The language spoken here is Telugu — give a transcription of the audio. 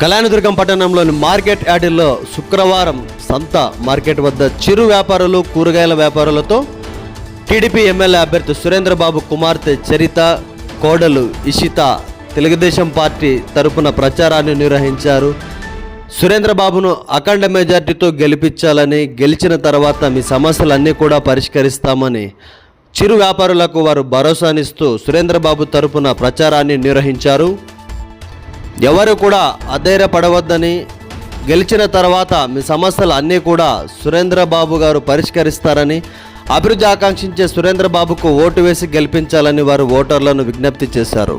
కళ్యాణదుర్గం పట్టణంలోని మార్కెట్ యార్డుల్లో శుక్రవారం సంత మార్కెట్ వద్ద చిరు వ్యాపారులు కూరగాయల వ్యాపారులతో టీడీపీ ఎమ్మెల్యే అభ్యర్థి సురేంద్రబాబు కుమార్తె చరిత కోడలు ఇషిత తెలుగుదేశం పార్టీ తరపున ప్రచారాన్ని నిర్వహించారు. సురేంద్రబాబును అఖండ మెజార్టీతో గెలిపించాలని గెలిచిన తర్వాత మీ సమస్యలన్నీ కూడా పరిష్కరిస్తామని చిరు వ్యాపారులకు వారు భరోసానిస్తూ సురేంద్రబాబు తరపున ప్రచారాన్ని నిర్వహించారు. ఎవరు కూడా అధైర్యపడవద్దని గెలిచిన తర్వాత మీ సమస్యలు అన్నీ కూడా సురేంద్రబాబు గారు పరిష్కరిస్తారని అభివృద్ధి ఆకాంక్షించే సురేంద్రబాబుకు ఓటు వేసి గెలిపించాలని వారు ఓటర్లను విజ్ఞప్తి చేశారు.